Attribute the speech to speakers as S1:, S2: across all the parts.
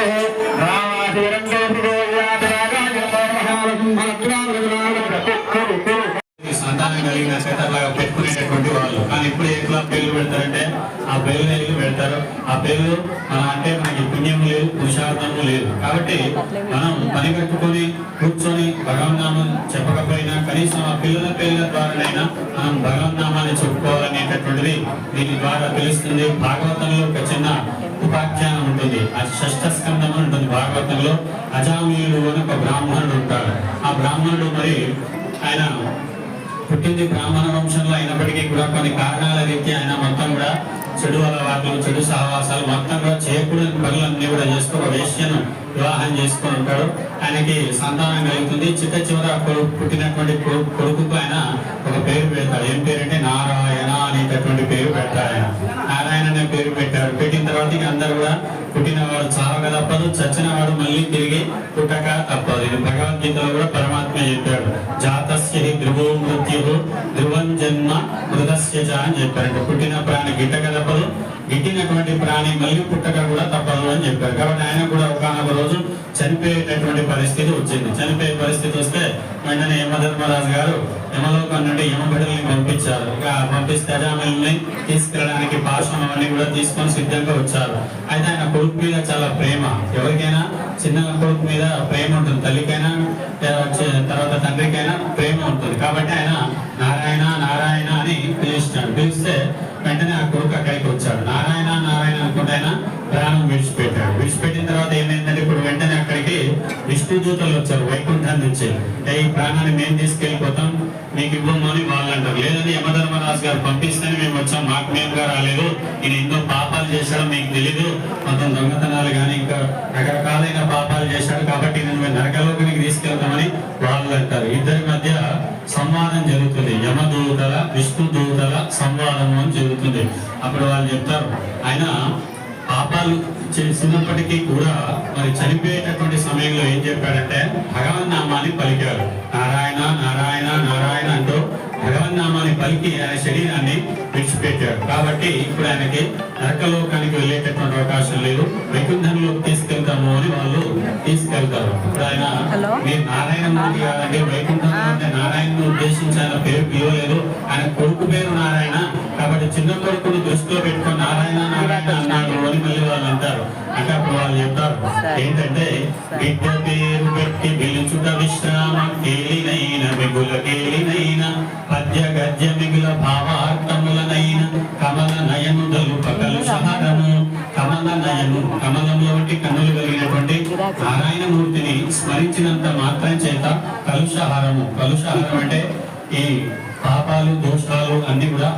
S1: ఈ సంతానం కలిగిన పెట్టుకునేటటువంటి వాళ్ళు. కానీ ఇప్పుడు ఎట్లా పేర్లు పెడతారంటే ఆ పేరు వెళ్ళి పెడతారు? ఆ పేరు మన అంటే మనకి పుణ్యం లేదు పురుషార్థము లేదు. కాబట్టి మనం పని కట్టుకొని కూర్చొని భగవన్నామం చెప్పకపోయినా కనీసం ఆ పిల్లల పేర్ల ద్వారానైనా మనం భగవన్నామాన్ని చెప్పుకోవాలనేటటువంటిది దీని ద్వారా తెలుస్తుంది. భాగవతంలో ఒక చిన్న ఉపాఖ్యానం ఉంటుంది. ఆ షష్ఠ స్కందం ఉంటుంది భాగవతంలో. అజామీయుడు అని ఒక బ్రాహ్మణుడు ఉంటాడు. ఆ బ్రాహ్మణుడు మరి ఆయన పుట్టింది బ్రాహ్మణ వంశంలో అయినప్పటికీ కూడా కొన్ని కారణాల రీత్యా ఆయన మొత్తం కూడా చెడు అలవాట్లు చెడు సహవాసాలు మొత్తం కూడా చేయకూడని పనులన్నీ కూడా చేస్తూ ఒక వేష్యను వివాహం చేసుకుని ఉంటాడు. ఆయనకి సంతానం కలుగుతుంది. చిట్ట చివర కొడుకు పుట్టినటువంటి కొడుకు- కొడుకుకు ఆయన ఒక పేరు పెడతాడు. ఏం పేరు అంటే నారాయణ అనేటటువంటి పేరు పెడతాడు ఆయన. నారాయణ అనే పేరు పెట్టాడు పెట్టిన తర్వాత ఇక అందరూ కూడా పుట్టినవాడు చావక తప్పదు చచ్చినవాడు మళ్ళీ తిరిగి పుట్టక తప్పదు. ఇది భగవద్గీతలో కూడా పరమాత్మ చెప్పాడు. చేశా అని చెప్పారంటే పుట్టిన ప్రాణి గిట్టక తప్పదు గిట్టినటువంటి ప్రాణి మళ్ళీ పుట్టక కూడా తప్పదు అని చెప్పారు. కాబట్టి ఆయన కూడా ఒకనొక రోజు చనిపోయేటటువంటి పరిస్థితి వచ్చింది. చనిపోయే పరిస్థితి వస్తే వెంటనే యమధర్మరాజు గారు యమలోకం నుండి యమబిడల్ని పంపించారు. ఇక పంపిస్తే అజామిల్ని తీసుకెళ్ళడానికి పాశం అవన్నీ కూడా తీసుకొని సిద్ధంగా వచ్చారు. అయితే ఆయన కొడుకు మీద చాలా ప్రేమ. ఎవరికైనా చిన్న కొడుకు మీద ప్రేమ ఉంటుంది. తల్లికైనా తర్వాత తండ్రికైనా ప్రేమ ఉంటుంది. కాబట్టి ఆయన నారాయణ అని పిలిచినాడు పిలిస్తే వెంటనే ఆ కొడుకు అక్కడికి వచ్చాడు. నారాయణ నారాయణ అనుకుంటే ఆయన ప్రాణం విడిచిపెట్టాడు. విడిచిపెట్టిన తర్వాత ఏమైందంటే ఇప్పుడు వెంటనే అక్కడికి విష్ణు దూతలు వచ్చారు వైకుంఠం నుంచి ఈ ప్రాణాన్ని మేము తీసుకెళ్ళిపోతాం మీకు ఇవ్వము అని వాళ్ళు అంటారు. లేదని యమధర్మరాజు గారు పంపిస్తేనే మేము వచ్చాం మాకు మేముగా రాలేదు. ఈయన ఎన్నో పాపాలు చేశాడో మీకు తెలీదు. మొత్తం దొంగతనాలు కానీ ఇంకా రకరకాలైన పాపాలు చేశాడు. కాబట్టి నేను మేము నరకలోకానికి తీసుకెళ్తామని వాళ్ళు అంటారు. ఇద్దరి మధ్య సంవాదం జరుగుతుంది. యమదూతల విష్ణు దేవతల సంవాదము అని జరుగుతుంది. అప్పుడు వాళ్ళు చెప్తారు ఆయన పాపాలు చేసినప్పటికీ కూడా మరి చనిపోయేటటువంటి సమయంలో ఏం చెప్పాడంటే భగవన్ నామాన్ని పలికారు నారాయణ నారాయణ నారాయణ అంటూ భగవన్ నామాన్ని పలికి ఆయన శరీరాన్ని విడిచిపెట్టాడు. కాబట్టి ఇప్పుడు ఆయనకి నరకలోకానికి వెళ్ళేటటువంటి అవకాశం లేదు. వైకుంఠంలోకి తీసుకెళ్తాము అని వాళ్ళు తీసుకెళ్తారు. ఇప్పుడు ఆయన? మీరు నారాయణమూర్తి కాదండి వైకుంఠంలో ఉండే నారాయణను ఉద్దేశించి ఆయన పేరు పిలవలేదు. ఆయన కొడుకు పేరు నారాయణ. కాబట్టి చిన్న కొడుకును దృష్టిలో పెట్టుకొని నారాయణ నారాయణ అన్నాడు అని మళ్ళీ వాళ్ళు అంటారు. అంటే అప్పుడు వాళ్ళు చెప్తారు. ఏంటంటే బిడ్డ పేరు పెట్టి పిలుచుట విశ్రామ కేలినైన మిగుల కేలినైన కలుషహారము. కలుషహారం అంటే ఈ పాపాలు దోషాలు అన్ని కూడా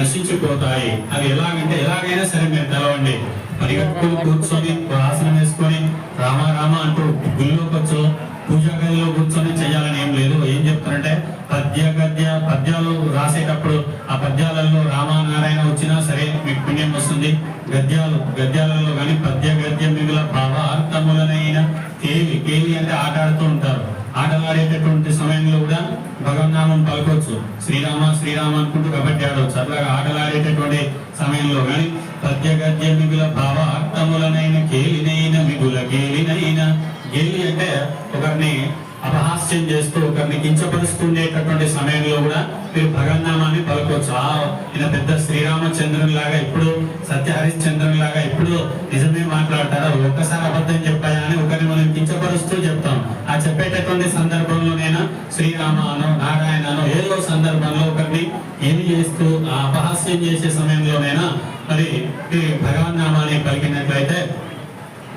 S1: నశించిపోతాయి. అది ఎలాగంటే ఎలాగైనా సరే మీరు తెలవండి. పరిగెట్టుకుని కూర్చొని ఆసనం వేసుకొని రామ రామ అంటూ గుళ్ళోకి వచ్చో పూజా గదిలో కూర్చొని చేయాలని ఏం లేదు. ఏం చెప్తారంటే పద్య గద్య పద్యాలు రాసేటప్పుడు ఆ పద్యాలలో రామానారాయణ వచ్చినా సరే మీకు పుణ్యం వస్తుంది. గద్యాలు గద్యాలలో కానీ పద్య గద్య మిగుల భావ అర్థములనైన కేవి కేవి అంటే ఆట ఆడుతూ ఉంటారు. ఆటలాడేటటువంటి సమయంలో కూడా భగవన్నామం పలకొచ్చు. శ్రీరామ శ్రీరామ అనుకుంటూ కబడ్డీ ఆడవచ్చు. అట్లాగా ఆటలాడేటటువంటి సమయంలో కానీ పద్య గద్య మిగుల భావ అర్థములనైన కేలినైన మిగుల కేలినైన గేలి అంటే ఒకరిని అపహాస్యం చేస్తూ ఒకరిని కించపరుస్తుండేటటువంటి సమయంలో కూడా మీరు భగన్నామాన్ని పలకొచ్చు. ఆ ఈయన పెద్ద శ్రీరామచంద్రుని లాగా ఇప్పుడు సత్య హరిశ్చంద్రుని లాగా ఇప్పుడు నిజమే మాట్లాడతారా? ఒక్కసారి అబద్ధం చెప్పాయా అని ఒకరిని మనం కించపరుస్తూ చెప్తాం. చెప్పేటటువంటి సందర్భంలోనైనా శ్రీరామ నారాయణనో ఏదో సందర్భంలో ఒకరిని ఏమి చేస్తూ ఆ అపహాస్యం చేసే సమయంలోనైనా మరి ఈ భగవన్నామాన్ని పలికినట్లయితే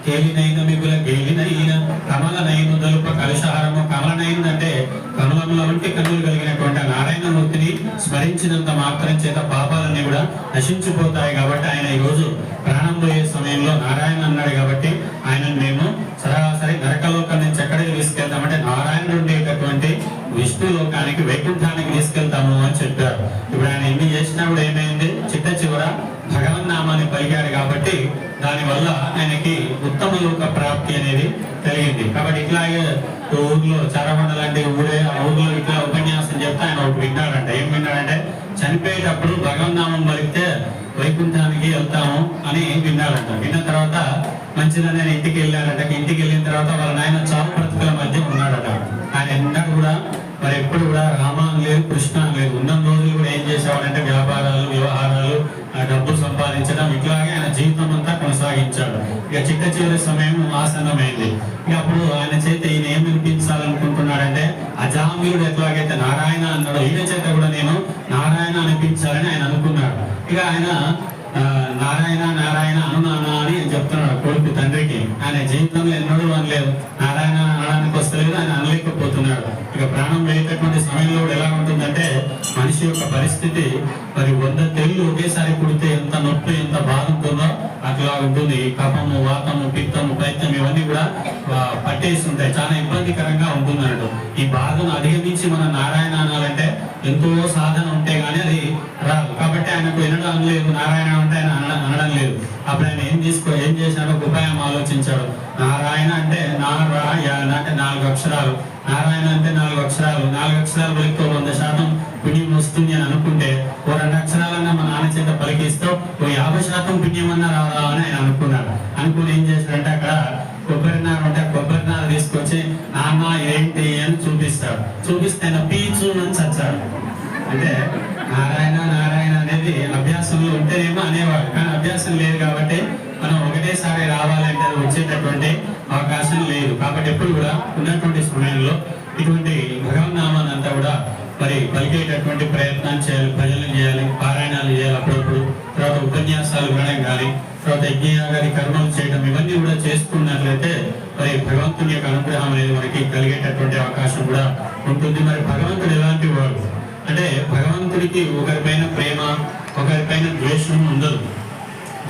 S1: కేలినైన మిగుల గేలినైన కమలనైన దలుప కలుషహారము కమలనైందంటే అంటే కమలముల వంటి కన్నులు కలిగినటువంటి ఆ నారాయణమూర్తిని స్మరించినంత మాత్రం చేత పాపాలన్నీ కూడా నశించిపోతాయి కాబట్టి ఆయన ఈరోజు రోజు ప్రాణం పోయే సమయంలో నారాయణ అన్నాడు కాబట్టి ఆయన మేము సరాసరి నరకలోకం నుంచి ఎక్కడికి తీసుకెళ్తామంటే నారాయణుడు ఉండేటటువంటి విష్ణు లోకానికి వైకుంఠానికి తీసుకెళ్తాము అని చెప్పారు. ఇప్పుడు ఆయన ఎన్ని చేసినప్పుడు ఏమైంది? చిట్ట చివర భగవన్ నామాన్ని పలికాడు కాబట్టి దానివల్ల ఆయనకి ఉత్తమ లోక ప్రాప్తి అనేది కలిగింది. కాబట్టి ఇట్లాగే ఊర్లో చరమండ లాంటి ఊరే ఆ ఊర్లో ఇట్లా ఉపన్యాసం చెప్తే ఆయన ఒకటి విన్నాడంట ఏం విన్నాడంటే చనిపోయేటప్పుడు భగవన్నామం పలికితే వైకుంఠానికి వెళ్తాము అని విన్నాడంట. విన్న తర్వాత మంచిదని నేను ఇంటికి వెళ్ళాడట ఇంటికి వెళ్ళిన తర్వాత వాళ్ళ నాయన చావు బ్రతుకుల మధ్య ఉన్నాడట. ఆయన ఎన్నడూ కూడా మరి ఎప్పుడు కూడా రామ లేదు కృష్ణ లేదు. ఉన్న రోజులు కూడా ఏం చేసేవాడంటే వ్యాపారాలు వ్యవహారాలు డబ్బు సంపాదించడం ఇట్లాగే ఆయన జీవితం అంతా కొనసాగించాడు. ఇక చిట్ట చివరి సమయం ఆసన్నమైంది. ఇక అప్పుడు ఆయన చేత ఈయన అజామియుడు ఎట్లాగైతే నారాయణ అన్నాడు ఈయన చేత కూడా నేను నారాయణ అనిపించాలని ఆయన అనుకున్నాడు. ఇక ఆయన నారాయణ నారాయణ అనునానా అని చెప్తున్నాడు కొడుకు తండ్రికి. ఆయన జీవితంలో ఎన్నడూ అనలేదు. నారాయణ అనడానికి వస్తలేదు ఆయన అనలేకపోతున్నాడు. ఇక ప్రాణం వేయటటువంటి సమయంలో కూడా ఎలా ఉంటుందంటే మనిషి యొక్క పరిస్థితి మరి వంద తెల్లు ఒకేసారి పుడితే ఎంత నొప్పి ఎంత బాధ ఉంటుందో అట్లా ఉంటుంది. కఫము వాతము పిత్తము ప్రయత్నం ఇవన్నీ కూడా పట్టేసి ఉంటాయి. చాలా ఇబ్బందికరంగా ఉంటుందన్నట్టు. ఈ బాధను అధిగమించి మన నారాయణ అనాలంటే ఎంతో సాధన ఉంటే గానీ అది రాదు. కాబట్టి ఆయనకు వినడం అనలేదు. నారాయణ అంటే ఆయన అన- అనడం లేదు. అప్పుడు ఆయన ఏం తీసుకో ఏం చేశాడో ఒక ఉపాయం ఆలోచించాడు. నారాయణ అంటే నారాయణ అంటే నాలుగు అక్షరాలు. నారాయణ అంటే నాలుగు అక్షరాలు. నాలుగు అక్షరాలు పలికితే వంద శాతం పుణ్యం వస్తుంది అని అనుకుంటే ఓ రెండు అక్షరాలన్నా మా నాన్న చేత పలికిస్తూ ఓ కాబట్టి ఎప్పుడు కూడా ఉన్నటువంటి సమయంలో ఇటువంటి భగవన్నామాన్ని అంతా కూడా మరి పలికేటటువంటి ప్రయత్నాలు చేయాలి భజనలు చేయాలి పారాయణాలు చేయాలి అప్పుడప్పుడు. తర్వాత ఉపన్యాసాలు వినడం కానీ తర్వాత యజ్ఞయాగాది కర్మలు చేయడం ఇవన్నీ కూడా చేసుకున్నట్లయితే మరి భగవంతుని యొక్క అనుగ్రహం అనేది మనకి కలిగేటటువంటి అవకాశం కూడా ఉంటుంది. మరి భగవంతుడు ఎలాంటి వాడు? అంటే భగవంతుడికి ఒకరిపైన ప్రేమ ఒకరిపైన ద్వేషం ఉండదు.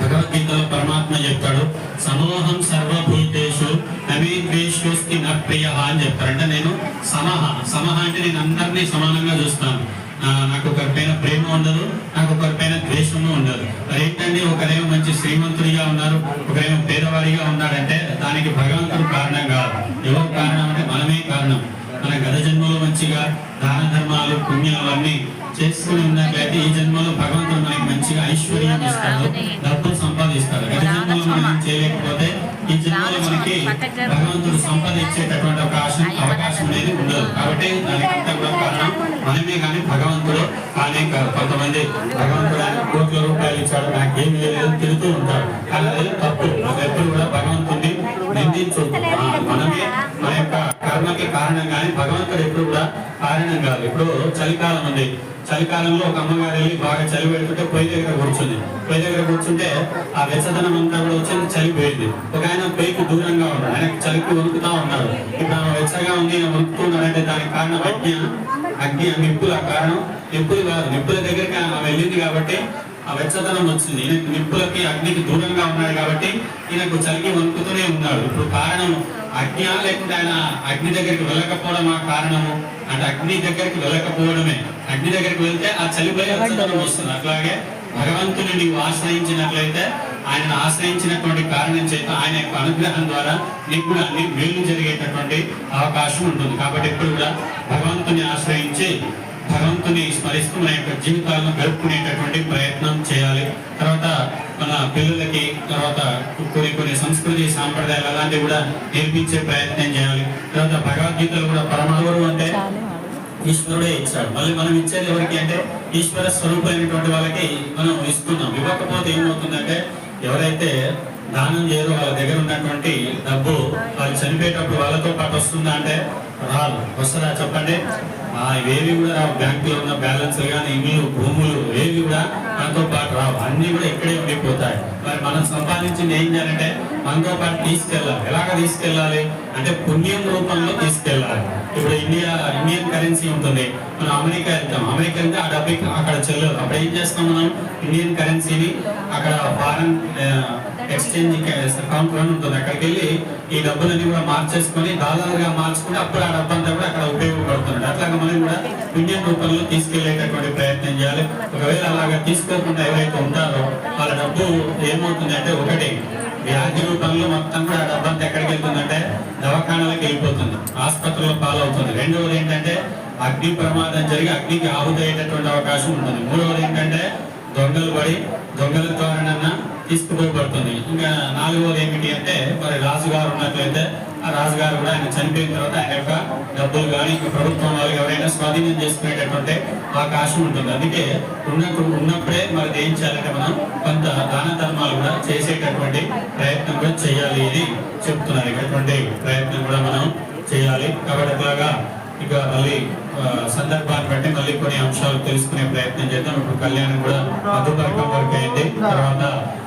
S1: భగవద్గీతలో పరమాత్మ చెప్తాడు సమూహం సర్వభూతేషు నవీ నప్రియ నా ప్రియ అని చెప్తారు. అంటే నేను సమహ సమహ అంటే నేను అందరినీ సమానంగా చూస్తాను. నాకు ఒకరిపైన ప్రేమ ఉండదు నాకు ఒకరిపైన ద్వేషము ఉండదు. మరి ఏంటంటే ఒకరేమో మంచి శ్రీమంతుడిగా ఉన్నారు ఒకరేమో పేదవాడిగా ఉన్నాడంటే దానికి భగవంతుడు కారణం కాదు. ఎవరు కారణం అంటే మనమే కారణం. మన గత జన్మలో మంచిగా దాన ధర్మాలు పుణ్యాలు అన్ని చేసుకుని ఉన్నట్లయితే ఈ జన్మలో భగవంతుడు మనకి మంచిగా ఐశ్వర్యం ఇస్తాడు డబ్బు సంపాదిస్తాడు. గత జన్మలో మనం చేయలేకపోతే ఈ జన్మలో మనకి భగవంతుడు సంపద ఇచ్చేటటువంటి అవకాశం అవకాశం అనేది ఉండదు. కాబట్టి దానికంతా కూడా కారణం మనమే కానీ భగవంతుడు కానే కాదు. కొంతమంది భగవంతుడు ఆయన కోట్ల రూపాయలు ఇచ్చాడు నాకేం లేదు తిరుగుతూ ఉంటాడు కానీ అది తప్పు. అది ఎప్పుడు కూడా భగవంతుడిని నిందించొద్దు. కారణం కానీ భగవంతుడు ఎప్పుడు కూడా కారణం కాదు. ఇప్పుడు చలికాలం ఉంది. చలికాలంలో ఒక అమ్మగారు వెళ్ళి బాగా చలి పెడుతుంటే పొయ్యి దగ్గర కూర్చుంది. పొయ్యి దగ్గర కూర్చుంటే ఆ వెచ్చదనం అంతా కూడా వచ్చి చలిపోయింది ఒక ఆయన పొయ్యికి దూరంగా ఉన్నాడు. ఆయన చలికి వణుకుతా ఉన్నాడు. ఇప్పుడు ఆమె వెచ్చగా ఉంది వణుకుతున్నాడంటే దానికి కారణం అగ్ని అగ్ని నిప్పులు ఆ కారణం. నిప్పులు కాదు నిప్పుల దగ్గరికి ఆమె వెళ్ళింది కాబట్టి ఆ వెచ్చదనం వచ్చింది. నిప్పులకి అగ్నికి దూరంగా ఉన్నాడు కాబట్టి ఈయనకు చలికి వణుకుతూనే ఉన్నాడు. ఇప్పుడు కారణం అగ్ని? లేకుండా ఆయన అగ్ని దగ్గరికి వెళ్ళకపోవడం ఆ కారణము? అంటే అగ్ని దగ్గరికి వెళ్ళకపోవడమే. అగ్ని దగ్గరికి వెళ్తే ఆ చలిపోయే వెచ్చదనం వస్తుంది. అట్లాగే భగవంతుని నీవు ఆశ్రయించినట్లయితే ఆయన ఆశ్రయించినటువంటి కారణం చేత ఆయన యొక్క అనుగ్రహం ద్వారా నీకు కూడా మేలు జరిగేటటువంటి అవకాశం ఉంటుంది. కాబట్టి ఎప్పుడు కూడా భగవంతుని ఆశ్రయించి భగవంతుని స్మరిస్తూ మన యొక్క జీవితాలను గడుపుకునేటటువంటి ప్రయత్నం చేయాలి. తర్వాత మన పిల్లలకి తర్వాత కొన్ని కొన్ని సంస్కృతి సాంప్రదాయాలు అలాంటివి కూడా నేర్పించే ప్రయత్నం చేయాలి. తర్వాత భగవద్గీతలు కూడా పరమావరు అంటే ఈశ్వరుడే ఇచ్చాడు. మళ్ళీ మనం ఇచ్చేది ఎవరికి అంటే ఈశ్వర స్వరూపమైనటువంటి వాళ్ళకి మనం ఇస్తున్నాం. ఇవ్వకపోతే ఏమవుతుందంటే ఎవరైతే దానం చేయరు వాళ్ళ దగ్గర ఉన్నటువంటి డబ్బు వాళ్ళు చనిపోయేటప్పుడు వాళ్ళతో పాటు వస్తుందా అంటే రాదు వస్తుందా చెప్పండి? ఏవి కూడా బ్యాంకులో ఉన్న బ్యాలెన్స్ కానీ ఇల్లు భూములు ఏవి కూడా మనతో పాటు రావు. అన్ని కూడా ఇక్కడే ఉండిపోతాయి. మరి మనం సంపాదించింది ఏం చేయాలంటే మనతో పాటు తీసుకెళ్ళాలి. ఎలాగ తీసుకెళ్ళాలి? అంటే పుణ్యం రూపంలో తీసుకెళ్ళాలి. ఇప్పుడు ఇండియా ఇండియన్ కరెన్సీ ఉంటుంది. మనం అమెరికా వెళ్తాం. అమెరికా వెళ్తే ఆ డబ్బు అక్కడ చెల్లదు అప్పుడు ఏం చేస్తాం మనం? ఇండియన్ కరెన్సీని అక్కడ ఫారెన్ ఎక్స్చేంజ్ అకౌంట్ అని ఉంటుంది అక్కడికి వెళ్ళి ఈ డబ్బులన్నీ కూడా మార్చేసుకొని డాలర్గా మార్చుకుని అప్పుడు ఆ డబ్బు అంతా కూడా అక్కడ ఉపయోగపడుతుంది. అట్లాగే మనం కూడా ఇండియన్ రూపంలో తీసుకెళ్ళేటటువంటి ప్రయత్నం చేయాలి. ఒకవేళ అలాగా తీసుకోకుండా ఎవరైతే ఉంటారో వాళ్ళ డబ్బు ఏమవుతుంది అంటే ఒకటి. వ్యాధి రూపంలో మొత్తం కూడా ఆ డబ్బంతా ఎక్కడికి వెళ్తుందంటే దవాఖానాలకు వెళ్ళిపోతుంది. ఆసుపత్రిలో పాలవుతుంది. రెండవది ఏంటంటే అగ్ని ప్రమాదం జరిగి అగ్నికి ఆహుతయ్యేటటువంటి అవకాశం ఉంటుంది. మూడవది ఏంటంటే దొంగలు పడి దొంగల ద్వారానన్నా తీసుకుపోబడుతుంది ఇంకా నాలుగవది ఏమిటి అంటే మరి రాజుగారు ఉన్నట్లయితే ఆ రాజుగారు కూడా ఆయన చనిపోయిన తర్వాత ఆయన యొక్క డబ్బులు కానీ ఇంకా ప్రభుత్వం వాళ్ళు ఎవరైనా స్వాధీనం చేసుకునేటటువంటి అవకాశం ఉంటుంది. అందుకే ఉన్నప్పుడు ఉన్నప్పుడే మరి ఏం చేయాలంటే మనం కొంత దాన ధర్మాలు కూడా చేసేటటువంటి ప్రయత్నం కూడా చేయాలి ఇది చెప్తున్నారు. ఇటువంటి ప్రయత్నం కూడా మనం చేయాలి. కాబట్టి అట్లాగా ఇక మళ్ళీ సందర్భాన్ని బట్టి మళ్ళీ కొన్ని అంశాలు తెలుసుకునే ప్రయత్నం చేద్దాం. ఇప్పుడు కళ్యాణం కూడా మధుపరకం వరకు అయింది. తర్వాత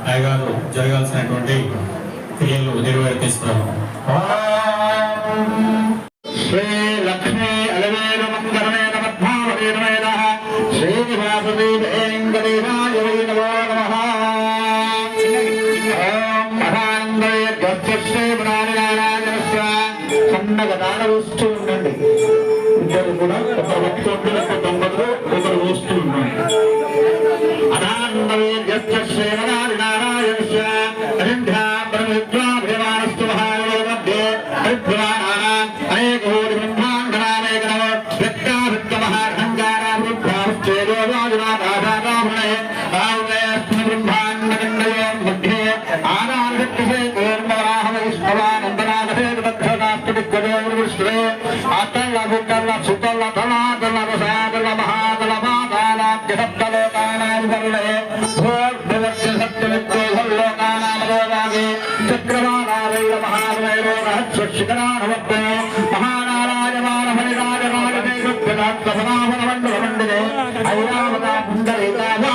S1: అయ్యగారు జరగాల్సినటువంటి క్రియలు నిర్వర్తిస్తాము
S2: శ్రీ లక్ష్మీ అలవేల మంగళమైన మధ్యావదేవైన శ్రీనివాసదేవేంద్రదేవాయ వై నమో నమః ఓం మహానందే గర్భశ్రీ నారాయణస్య సన్నగా నానవస్తూ ఉండండి. ఇద్దరు కూడా ఒక వ్యక్తి ఒక దంపతులు ఒకరు వస్తూ ఉండండి. అనానందమే గర్భశ్రీ శ్రేణ కూర్మరాహవైష్ణవానందనాథేతక్షదాస్తుడిక్కదేవృష్ణే అతల్ల వికల్ల సుతల్ల ధనాదల రసాదల మహాదల మాదాలాద్యసప్తలోకానాం వల్లే భోర్భువత్య సత్యమిత్రోహల్లోకానామలోకాగే చక్రవాణాలైల మహావైరోగహస్వశిఖరానవత్తే మహానారాయమానహరిరాజమానదే గుప్తనాత్మసనాభనమండలమండినే ఐరావతా పుండరీకాభా